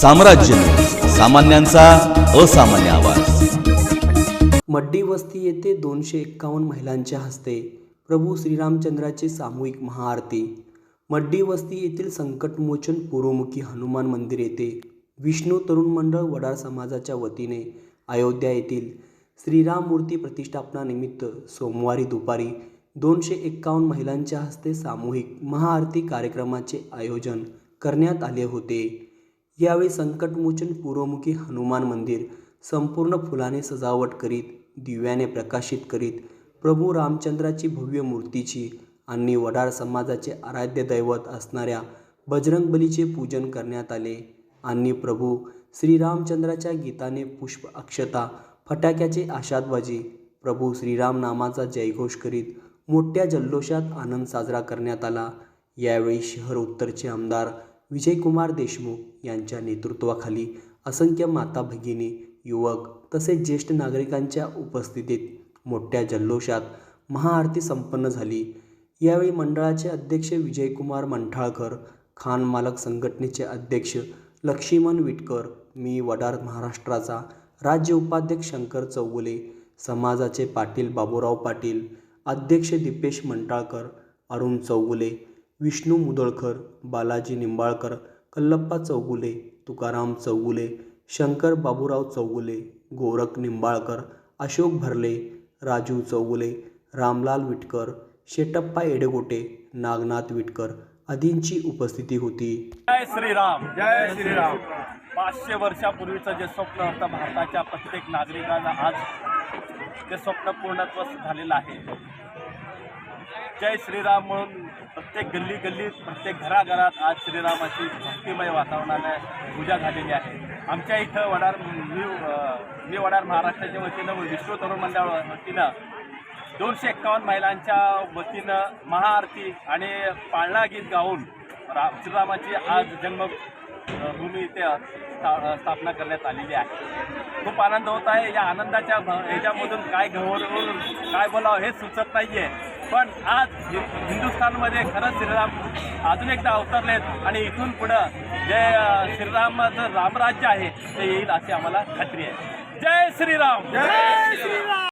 साम्राज्य. सामान्यांचा असामान्य आवाज. मड्डी वस्ती येथे दोनशे एक्कावन्न महिलांच्या हस्ते प्रभू श्रीरामचंद्राची सामूहिक महाआरती. मड्डी वस्ती येथील संकटमोचन पूर्वमुखी हनुमान मंदिर येथे विष्णू तरुण मंडळ वडार समाजाच्या वतीने अयोध्या येथील श्रीराम मूर्ती प्रतिष्ठापनानिमित्त सोमवारी दुपारी दोनशे एक्कावन्न महिलांच्या हस्ते सामूहिक महाआरती कार्यक्रमाचे आयोजन करण्यात आले होते. यावेळी संकटमोचन पूर्वमुखी हनुमान मंदिर संपूर्ण फुलाने सजावट करीत दिव्याने प्रकाशित करीत प्रभू रामचंद्राची भव्य मूर्तीची आणि वडार समाजाचे आराध्य दैवत असणाऱ्या बजरंगबलीचे पूजन करण्यात आले आणि प्रभू श्रीरामचंद्राच्या गीताने पुष्प अक्षता फटाक्याचे आशादबाजी प्रभू श्रीराम नामाचा जयघोष करीत मोठ्या जल्लोषात आनंद साजरा करण्यात आला. यावेळी शहर उत्तरचे आमदार विजयकुमार देशमुख यांच्या नेतृत्वाखाली असंख्य माता भगिनी युवक तसेच ज्येष्ठ नागरिकांच्या उपस्थितीत मोठ्या जल्लोषात महाआरती संपन्न झाली. यावेळी मंडळाचे अध्यक्ष विजयकुमार मंठाळकर खान मालक संघटनेचे अध्यक्ष लक्ष्मण विटकर मी वडार महाराष्ट्राचा राज्य उपाध्यक्ष शंकर चौगुले समाजाचे पाटील बाबूराव पाटील अध्यक्ष दीपेश मंटाळकर अरुण चौगुले विष्णू मुदळकर बालाजी निंबाळकर कल्लप्पा चौगुले तुकाराम चौगुले शंकर बाबूराव चौगुले गोरख निंबाळकर अशोक भरले राजू चौगुले रामलाल विटकर शेटप्पा एडेगोटे नागनाथ विटकर आदींची उपस्थिती होती. जय श्रीराम जय श्रीराम. पाचशे वर्षापूर्वीचं जे स्वप्न होतं भारताच्या प्रत्येक नागरिकाला आज ते स्वप्न पूर्णत्व झालेलं आहे जय श्रीराम म्हणून प्रत्येक गल्ली गल्लीत प्रत्येक घराघरात आज श्रीरामाची भक्तिमय वातावरणाने पूजा झालेली आहे. आमच्या इथं वडार मी मी वडार महाराष्ट्राच्या वतीनं विश्व तरुण मंडळ वतीनं दोनशे एक्कावन्न महिलांच्या वतीनं महाआरती आणि पाळणा गीत गाऊन रा श्रीरामाची आज जन्म इथे स्था- स्थापना करण्यात आलेली आहे. खूप आनंद होत आहे या आनंदाच्या ह्याच्यामधून काय घवरून काय बोलावं हे सुचत नाही आहे पण आज हिंदुस्थानमध्ये खरंच श्रीराम अजून एकदा अवतरलेत आणि इथून पुढं जे श्रीरामाचं रामराज्य आहे ते येईल अशी आम्हाला खात्री आहे. जय श्रीराम! जय श्रीराम!